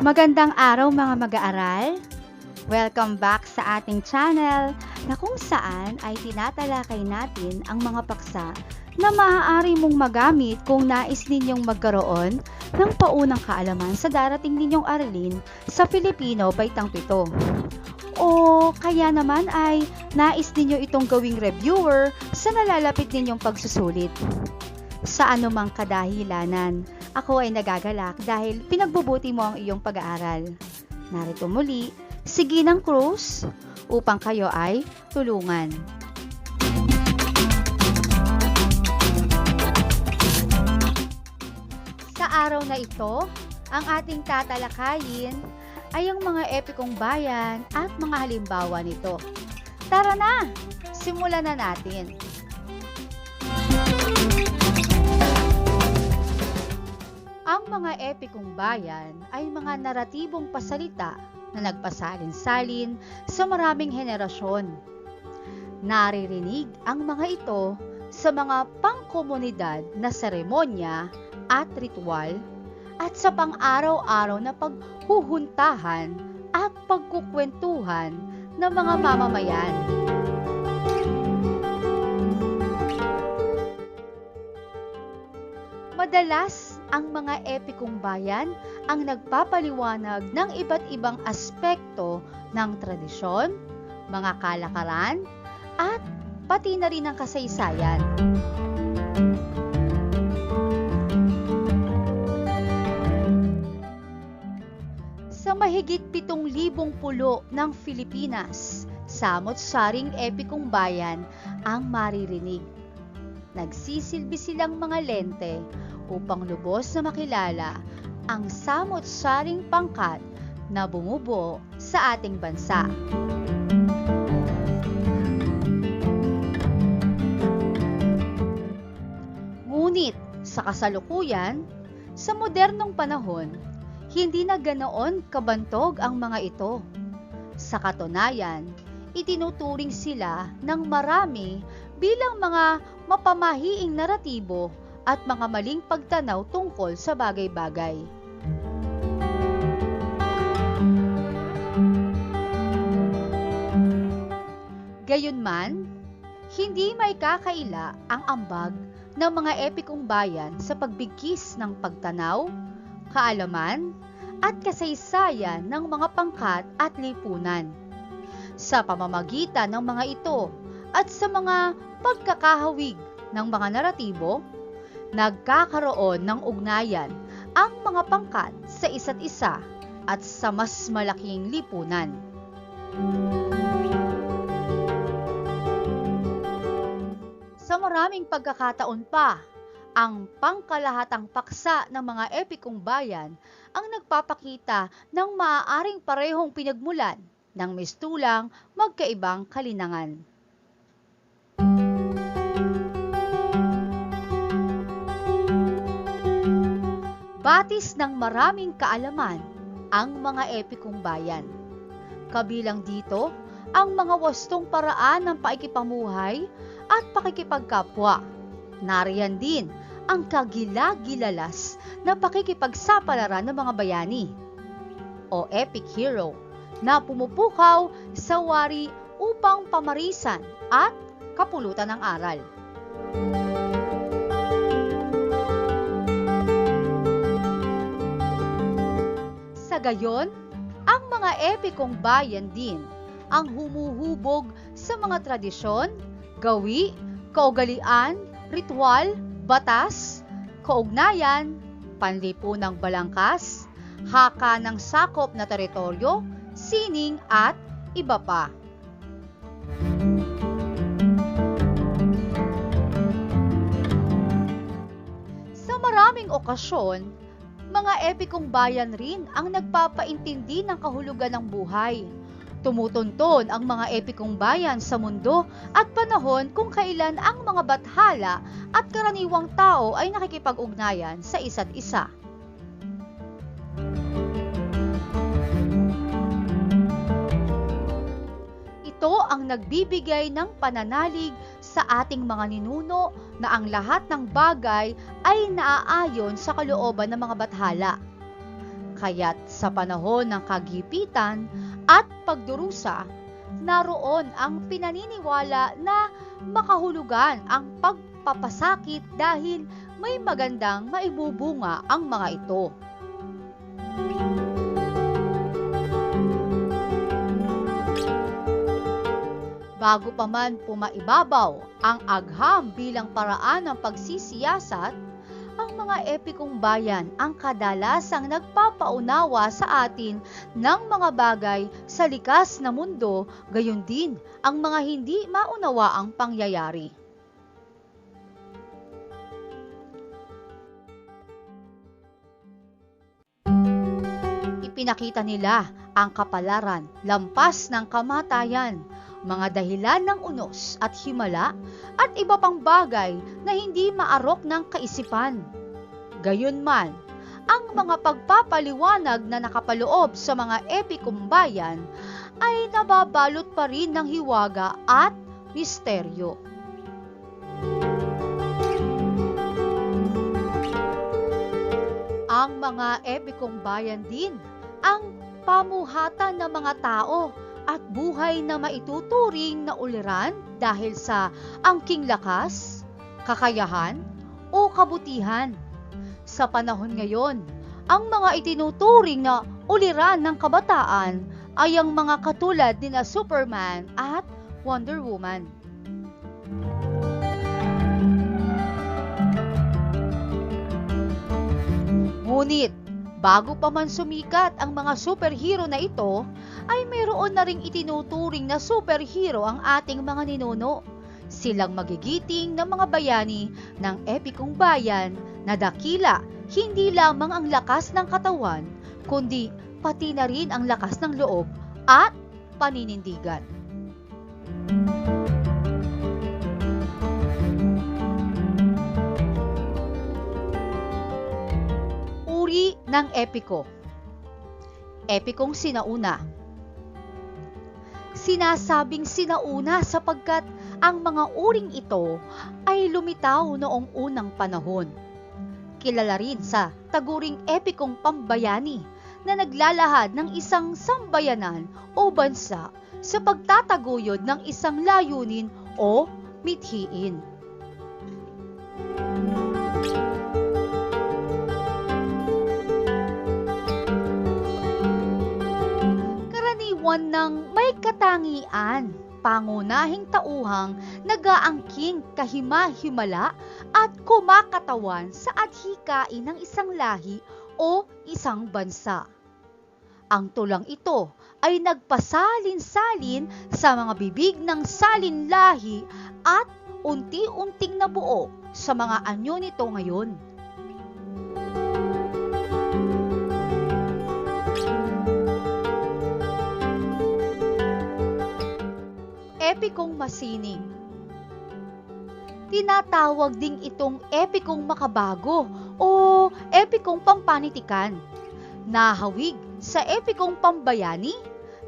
Magandang araw mga mag-aaral! Welcome back sa ating channel na kung saan ay tinatalakay natin ang mga paksa na maaari mong magamit kung nais ninyong magkaroon ng paunang kaalaman sa darating ninyong aralin sa Filipino Baitang Pito. O kaya naman ay nais ninyo itong gawing reviewer sa nalalapit ninyong pagsusulit. Sa anumang kadahilanan, ako ay nagagalak dahil pinagbubuti mo ang iyong pag-aaral. Narito muli, si Ginang Cruz upang kayo ay tulungan. Sa araw na ito, ang ating tatalakayin ay ang mga epikong bayan at mga halimbawa nito. Tara na! Simulan na natin. Ang mga epikong bayan ay mga naratibong pasalita na nagpasalin-salin sa maraming henerasyon. Naririnig ang mga ito sa mga pangkomunidad na seremonya at ritual at sa pang-araw-araw na paghuhuntahan at pagkukwentuhan ng mga mamamayan. Madalas, ang mga epikong bayan ang nagpapaliwanag ng iba't ibang aspekto ng tradisyon, mga kalakaran, at pati na rin ang kasaysayan. Sa mahigit pitong libong pulo ng Pilipinas, samot-saring epikong bayan ang maririnig. Nagsisilbi silang mga lente upang lubos na makilala ang samot-saring pangkat na bumubuo sa ating bansa. Ngunit sa kasalukuyan, sa modernong panahon, hindi na ganoon kabantog ang mga ito. Sa katunayan, itinuturing sila ng marami bilang mga mapamahiing naratibo at mga maling pagtanaw tungkol sa bagay-bagay. Gayunman, hindi may kakaila ang ambag ng mga epikong bayan sa pagbigkis ng pagtanaw, kaalaman, at kasaysayan ng mga pangkat at lipunan. Sa pamamagitan ng mga ito at sa mga pagkakahawig ng mga naratibo, nagkakaroon ng ugnayan ang mga pangkat sa isa't isa at sa mas malaking lipunan. Sa maraming pagkakataon pa, ang pangkalahatang paksa ng mga epikong bayan ang nagpapakita ng maaaring parehong pinagmulan ng mistulang magkaibang kalinangan. Batis ng maraming kaalaman ang mga epikong bayan. Kabilang dito ang mga wastong paraan ng pakikipamuhay at pakikipagkapwa. Nariyan din ang kagilagilalas na pakikipagsapalaran ng mga bayani o epic hero na pumupukaw sa wari upang pamarisan at kapulutan ng aral. Sa gayon, ang mga epikong bayan din ang humuhubog sa mga tradisyon, gawi, kaugalian, ritual, batas, kaugnayan, panlipunang balangkas, haka ng sakop na teritoryo, sining at iba pa. Sa maraming okasyon, mga epikong bayan rin ang nagpapaintindi ng kahulugan ng buhay. Tumutunton ang mga epikong bayan sa mundo at panahon kung kailan ang mga bathala at karaniwang tao ay nakikipag-ugnayan sa isa't isa. Ito ang nagbibigay ng pananalig sa ating mga ninuno na ang lahat ng bagay ay naaayon sa kalooban ng mga bathala. Kaya't sa panahon ng kagipitan at pagdurusa, naroon ang pinaniniwala na makahulugan ang pagpapasakit dahil may magandang maibubunga ang mga ito. Bago pa man pumaibabaw ang agham bilang paraan ng pagsisiyasat, ang mga epikong bayan ang kadalasang nagpapaunawa sa atin ng mga bagay sa likas na mundo, gayon din ang mga hindi maunawaang pangyayari. Ipinakita nila ang kapalaran lampas ng kamatayan, mga dahilan ng unos at himala at iba pang bagay na hindi maarok ng kaisipan. Gayunman, ang mga pagpapaliwanag na nakapaloob sa mga epikong bayan ay nababalot pa rin ng hiwaga at misteryo. Ang mga epikong din ang pamuhatan ng mga tao at buhay na maituturing na uliran dahil sa angking lakas, kakayahan, o kabutihan. Sa panahon ngayon, ang mga itinuturing na uliran ng kabataan ay ang mga katulad ni na Superman at Wonder Woman. Ngunit, bago pa man sumikat ang mga superhero na ito, ay mayroon na ring itinuturing na superhero ang ating mga ninuno. Silang magigiting ng mga bayani ng epikong bayan na dakila hindi lamang ang lakas ng katawan, kundi pati na rin ang lakas ng loob at paninindigan. Uri ng epiko Epikong sinauna Sinasabing sinauna sapagkat ang mga uring ito ay lumitaw noong unang panahon. Kilala rin sa taguring epikong pambayani na naglalahad ng isang sambayanan o bansa sa pagtataguyod ng isang layunin o mithiin. Karaniwan ng may katangian, pangunahing tauhang nagaangking kahima-himala at kumakatawan sa adhikain ng isang lahi o isang bansa. Ang tulang ito ay nagpasalin-salin sa mga bibig ng salin lahi at unti-unting nabuo sa mga anyo nito ngayon. Epikong masining Tinatawag ding itong epikong makabago o epikong pampanitikan. Nahawig sa epikong pambayani,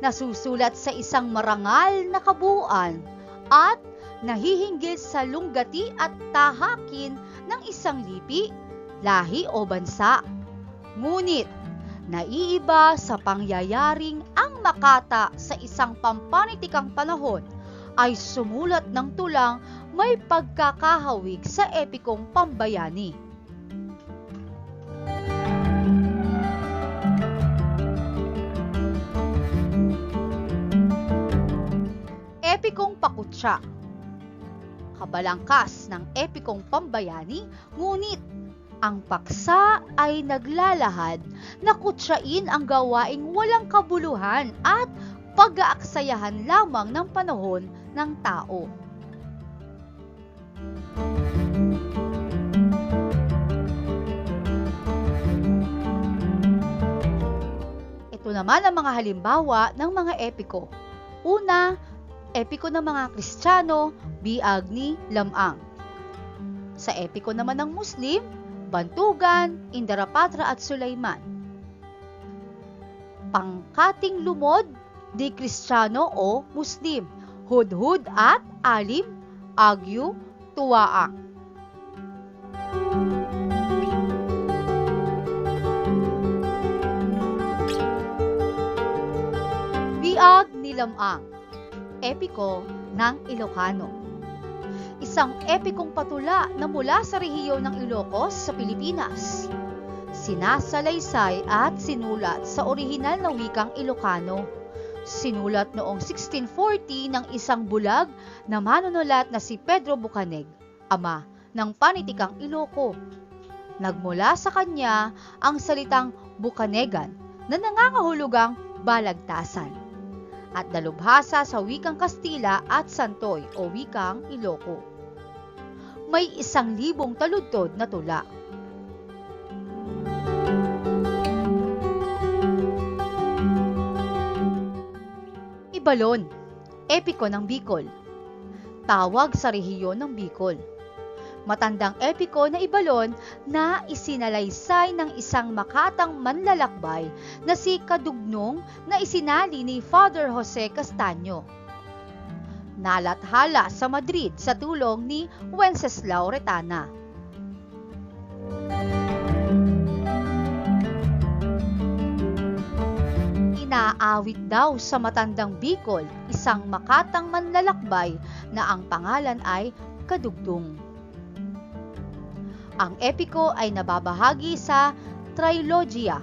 nasusulat sa isang marangal na kabuuan at nahihinggil sa lunggati at tahakin ng isang lipi, lahi o bansa. Ngunit, naiiba sa pangyayaring ang makata sa isang pampanitikang panahon ay sumulat ng tulang may pagkakahawig sa epikong pambayani. Epikong pakutsa Kabalangkas ng epikong pambayani, ngunit ang paksa ay naglalahad na kutsain ang gawaing walang kabuluhan at pag-aaksayahan lamang ng panahon ng tao. Ito naman ang mga halimbawa ng mga epiko. Una, epiko ng mga Kristiyano, biag ni Lamang. Sa epiko naman ng Muslim, Bantugan, Indarapatra at Sulaiman. Pangkating lumod di Kristiyano o Muslim, Hudhud at Alim, Agyu, Tuwaang. Biag ni Lamang, epiko ng Ilocano. Isang epikong patula na mula sa rehiyon ng Ilocos sa Pilipinas. Sinasalaysay at sinulat sa orihinal na wikang Ilocano. Sinulat noong 1640 ng isang bulag na manunulat na si Pedro Bucaneg, ama ng panitikang Iloco. Nagmula sa kanya ang salitang Bukanegan na nangangahulugang balagtasan at dalubhasa sa wikang Kastila at Santoy o wikang Iloco. May isang libong taludtod na tula. Ibalon, epiko ng Bicol. Tawag sa rehiyon ng Bicol. Matandang epiko na ibalon na isinalaysay ng isang makatang manlalakbay na si Kadugnong na isinali ni Father Jose Castaño. Nalathala sa Madrid sa tulong ni Wenceslao Retana. Inaawit daw sa matandang Bicol isang makatang manlalakbay na ang pangalan ay Kadugdong. Ang epiko ay nababahagi sa Trilogia.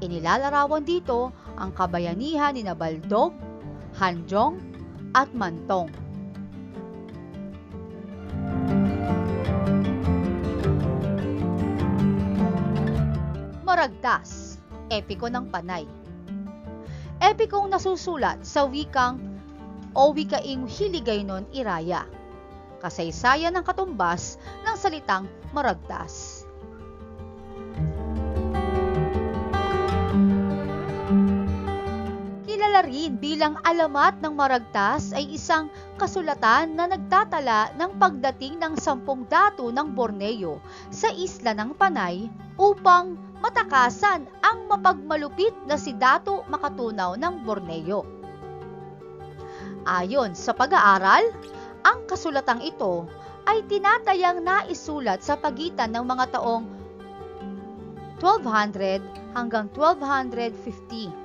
Inilalarawan dito ang kabayanihan ni Nabaldog, Hanjong, at Mantong. Maragtas, epiko ng Panay. Epikong nasusulat sa wikang o wikaing Hiligaynon Iraya. Kasaysayan ng katumbas ng salitang maragtas. Kilala rin bilang alamat ng maragtas ay isang kasulatan na nagtatala ng pagdating ng sampung datu ng Borneo sa isla ng Panay upang matakasan ang mapagmalupit na si Dato Makatunaw ng Borneo. Ayon sa pag-aaral, ang kasulatang ito ay tinatayang naisulat sa pagitan ng mga taong 1200 hanggang 1250.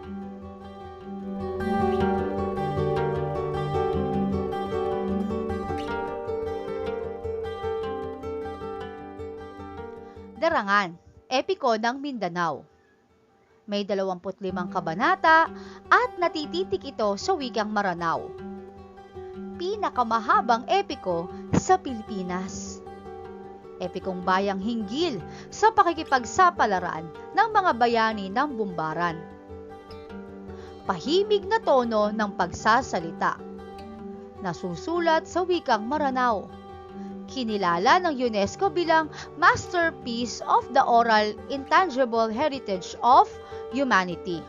Darangan, epiko ng Mindanao. May 25 kabanata at natititik ito sa wikang Maranao. Pinakamahabang epiko sa Pilipinas. Epikong bayang hinggil sa pakikipagsapalaran ng mga bayani ng Bumbaran. Pahimig na tono ng pagsasalita. Nasusulat sa wikang Maranao kinilala ng UNESCO bilang Masterpiece of the Oral Intangible Heritage of Humanity.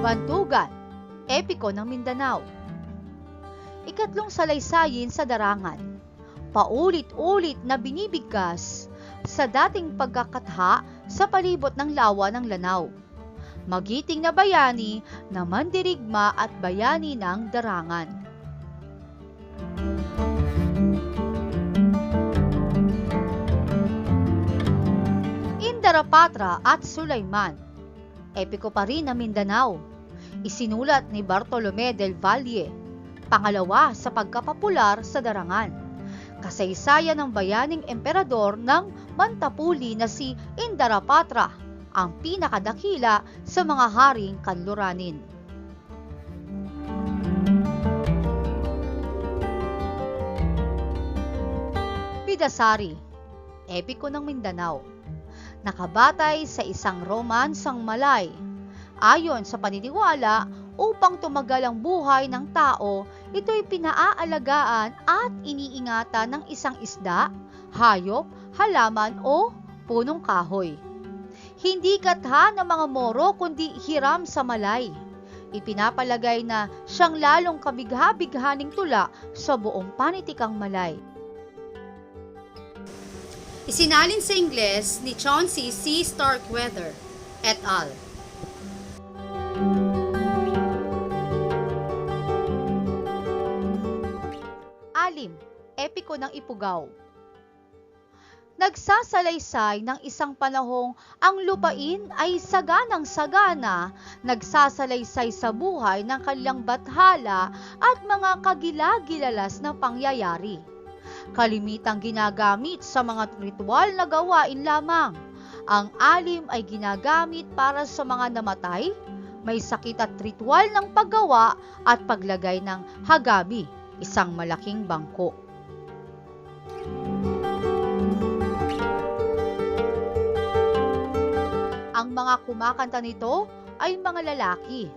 Bantugan, epiko ng Mindanao. Ikatlong salaysayin sa darangan. Paulit-ulit na binibigkas sa dating pagkakatha sa palibot ng lawa ng Lanao magiting na bayani na mandirigma at bayani ng darangan. Indarapatra at Sulaiman Epiko pa rin na Mindanao. Isinulat ni Bartolome del Valle, pangalawa sa pagkapopular sa darangan. Kasaysayan ng bayaning emperador ng Mantapuli na si Indarapatra ang pinakadakila sa mga haring kanluranin. Pidasari, epiko ng Mindanao, nakabatay sa isang romansang malay. Ayon sa paniniwala, upang tumagal ang buhay ng tao, ito'y pinaaalagaan at iniingatan ng isang isda, hayop, halaman o punong kahoy hindi katha ng mga Moro kundi hiram sa Malay. Ipinapalagay na siyang lalong kabigha-bighaning tula sa buong panitikang Malay. Isinalin sa Ingles ni Chauncey C. Starkweather et al. Alim, epiko ng ipugaw. Nagsasalaysay ng isang panahong ang lupain ay saganang sagana, nagsasalaysay sa buhay ng kanilang bathala at mga kagilagilalas na pangyayari. Kalimitang ginagamit sa mga ritual na gawain lamang. Ang alim ay ginagamit para sa mga namatay, may sakit at ritual ng paggawa at paglagay ng hagabi, isang malaking bangko. Ang mga kumakanta nito ay mga lalaki.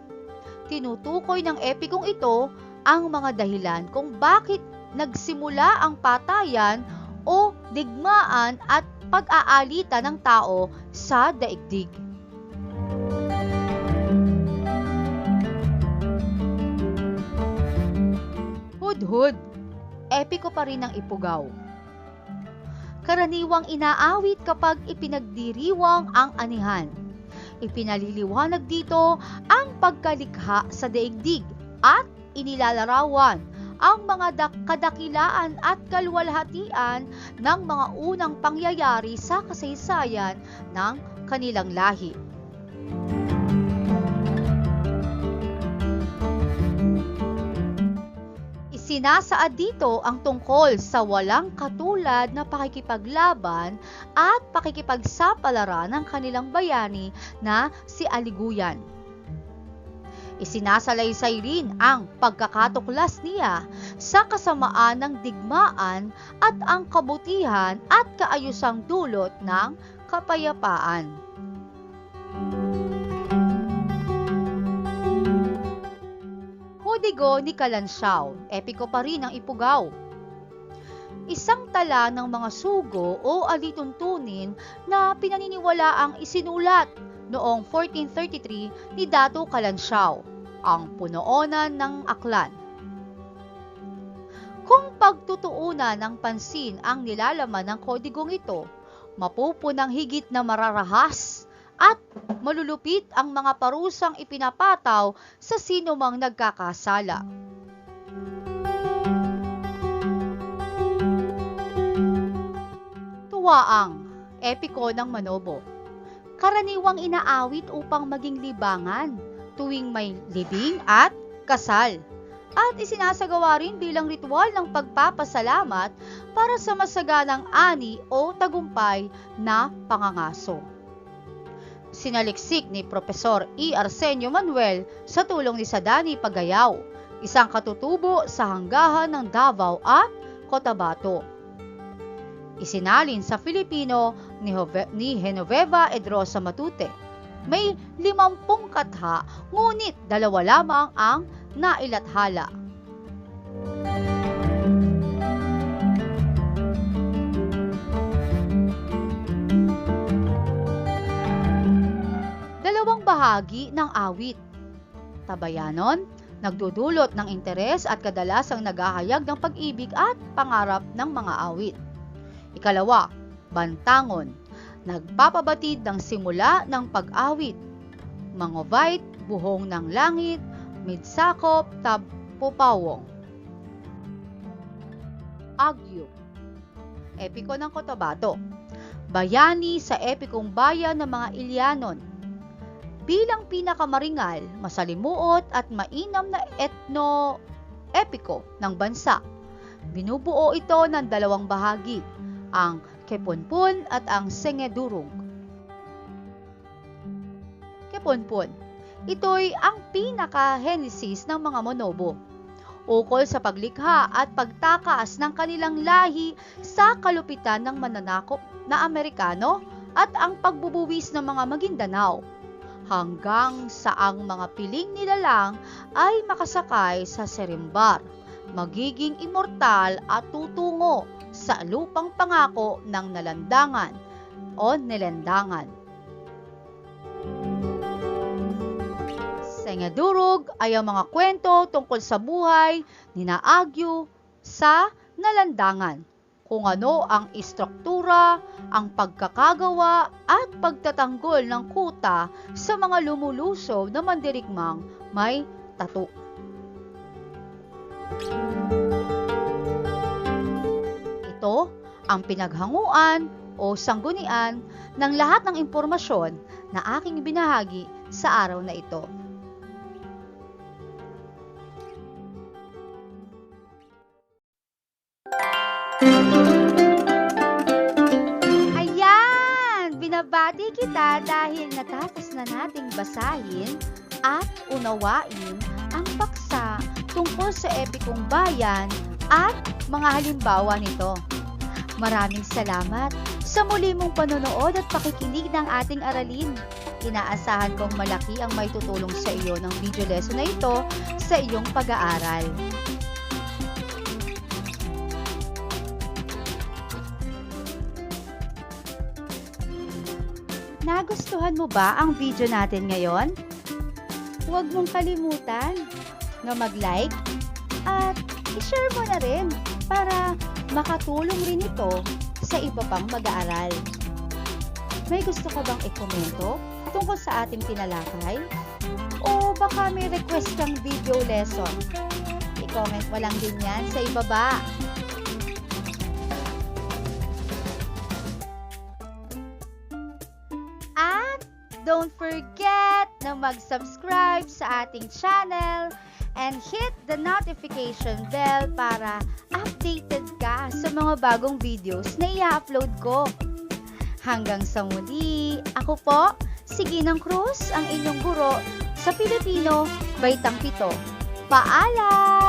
Tinutukoy ng epikong ito ang mga dahilan kung bakit nagsimula ang patayan o digmaan at pag-aalita ng tao sa daigdig. Hudhud, epiko pa rin ang ipugaw. Karaniwang inaawit kapag ipinagdiriwang ang anihan. Ipinaliliwanag dito ang pagkalikha sa daigdig at inilalarawan ang mga kadakilaan at kalwalhatian ng mga unang pangyayari sa kasaysayan ng kanilang lahi. Sinasaad dito ang tungkol sa walang katulad na pakikipaglaban at pakikipagsapalaran ng kanilang bayani na si Aliguyan. Isinasalaysay rin ang pagkakatuklas niya sa kasamaan ng digmaan at ang kabutihan at kaayusang dulot ng kapayapaan. Kodigo ni Kalansiaw, epiko pa rin ang ipugaw. Isang tala ng mga sugo o alituntunin na pinaniniwala ang isinulat noong 1433 ni Dato Kalansiaw, ang punoonan ng aklan. Kung pagtutuunan ng pansin ang nilalaman ng kodigong ito, mapupunang higit na mararahas at malulupit ang mga parusang ipinapataw sa sinumang nagkakasala. Tuwaang, epiko ng Manobo. Karaniwang inaawit upang maging libangan tuwing may libing at kasal. At isinasagawa rin bilang ritual ng pagpapasalamat para sa masaganang ani o tagumpay na pangangaso sinaliksik ni Profesor E. Arsenio Manuel sa tulong ni Sadani Pagayaw, isang katutubo sa hanggahan ng Davao at Cotabato. Isinalin sa Filipino ni, Hove- ni Genoveva Edrosa Matute. May limampung katha, ngunit dalawa lamang ang nailathala. Bahagi ng awit. Tabayanon, nagdudulot ng interes at kadalasang naghahayag ng pag-ibig at pangarap ng mga awit. Ikalawa, bantangon, nagpapabatid ng simula ng pag-awit. Mangovite, buhong ng langit, midsakop, tapupawong. Agyo, epiko ng Cotabato, bayani sa epikong bayan ng mga Ilyanon, bilang pinakamaringal, masalimuot at mainam na etno-epiko ng bansa. Binubuo ito ng dalawang bahagi, ang Kepunpun at ang Sengedurung. Kepunpun, ito'y ang pinaka-genesis ng mga monobo, ukol sa paglikha at pagtakas ng kanilang lahi sa kalupitan ng mananakop na Amerikano at ang pagbubuwis ng mga Maguindanao hanggang sa ang mga piling nila lang ay makasakay sa serimbar, magiging immortal at tutungo sa lupang pangako ng nalandangan o nilandangan. Sengadurog ay ang mga kwento tungkol sa buhay ni Naagyo sa nalandangan kung ano ang istruktura, ang pagkakagawa at pagtatanggol ng kuta sa mga lumulusob na mandirigmang may tato. ito ang pinaghanguan o sanggunian ng lahat ng impormasyon na aking binahagi sa araw na ito. Kita dahil natapos na nating basahin at unawain ang paksa tungkol sa epikong bayan at mga halimbawa nito. Maraming salamat sa muli mong panonood at pakikinig ng ating aralin. Inaasahan kong malaki ang may tutulong sa iyo ng video lesson na ito sa iyong pag-aaral. Nagustuhan mo ba ang video natin ngayon? Huwag mong kalimutan na mag-like at i-share mo na rin para makatulong rin ito sa iba pang mag-aaral. May gusto ka bang ikomento tungkol sa ating tinalakay? O baka may request kang video lesson? I-comment mo lang din yan sa ibaba. Don't forget na mag-subscribe sa ating channel and hit the notification bell para updated ka sa mga bagong videos na i-upload ko. Hanggang sa muli, ako po, si Ginang Cruz, ang inyong guro sa Pilipino, Baitang Pito. Paalam!